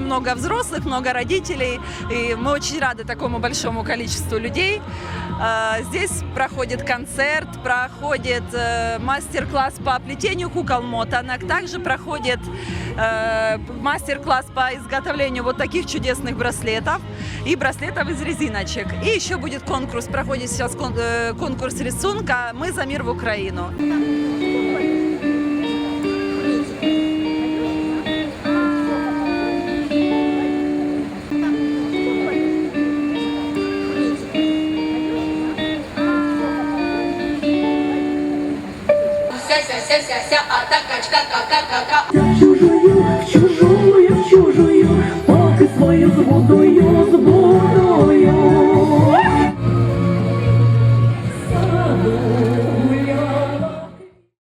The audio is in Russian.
много взрослых, много родителей, и мы очень рады такому большому количеству людей. А, Здесь проходит концерт, проходит э, мастер-класс по плетению кукол мотанок, также проходит э, мастер-класс по изготовлению вот таких чудесных браслетов и браслетов из резиночек. И еще будет конкурс, проходит сейчас э, конкурс рисунка «Мы за мир в Украину». ся ся ся ся ся а так качка ка ка ка ка